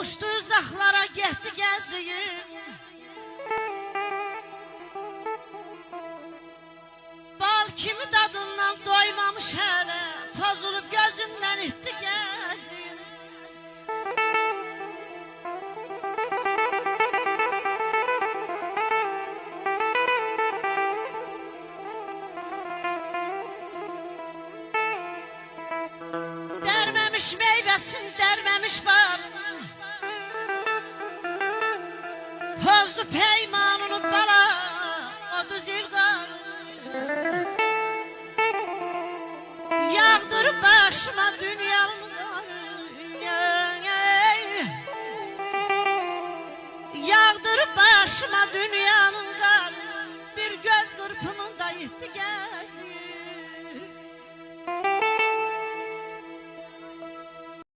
Uçtu uzaklara getdi gəziyim Bal kimi dadından doymamış hələ Pozulub gözümdən itdi gəzliyim Dərməmiş meyvəsin, dərməmiş bal dostu peymanını bala odu zilgarı. Yağdır başıma dünyanın Yağdır başıma dünyanın karı Bir göz kırpımında yıktı